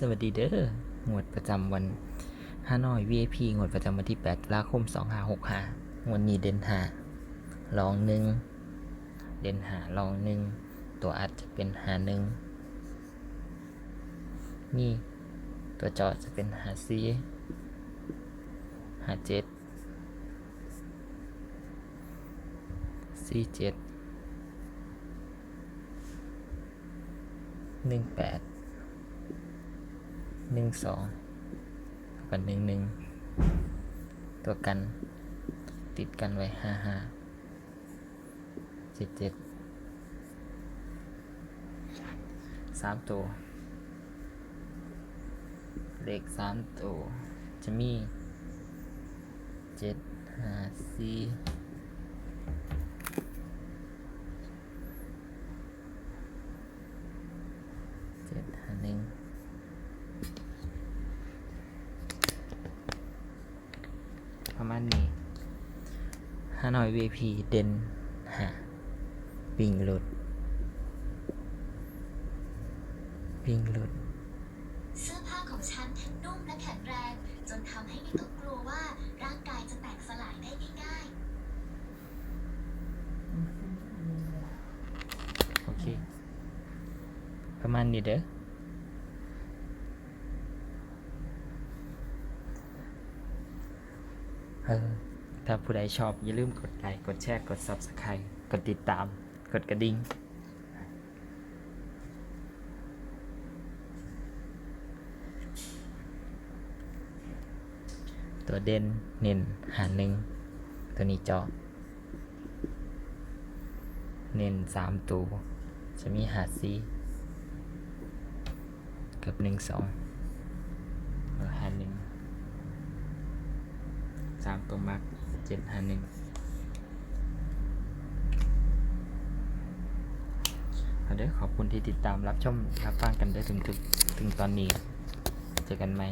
สวัสดีเด้อ งวดประจำวันฮานอย VIP งวดประจำวันที่8ตุลาคม2565งวดนี้เด่นหาลองหนึ่ง เด่นหาลองหนึ่ง ตัวอัดจะเป็นหาหนึ่ง นี่ ตัวจอจะเป็นหาซีหาเจ็ดซีเจ็ดหนึ่งแปด หนึ่งสองกับหนึ่งหนึ่งตัวกันติดกันไว้ห้าห้าเจ็ดเจ็ดสามตัว เลขสามตัว จะมีเจ็ดห้าสี่เจ็ดห้าหนึ่ง ประมาณนี้ฮานอย VP เด่นหาวิ่งหลุดวิ่งหลุดเสื้อผ้าของฉันนุ่มและแข็งแรง จนทำให้ไม่ต้องกลัวว่าร่างกายจะแตกสลายได้ง่ายโอเค ประมาณนี้เด้อ เออ ถ้าผู้ใดชอบ อย่าลืมกดไลค์กดแชร์ กด Subscribe กดติดตาม กดกระดิ่งตัวเด่นเน้นหาหนึ่งตัวนี้จอเน้นสามตัว จะมีหาซีกับหนึ่งสองแล้วหาหนึ่ง สามตัวมักเจ็ดห้าหนึ่งเอาด้ขอบคุณที่ติดตามรับชมรับฟังกันได้ถึงถึงถึงตอนนี้ เจอกันไหม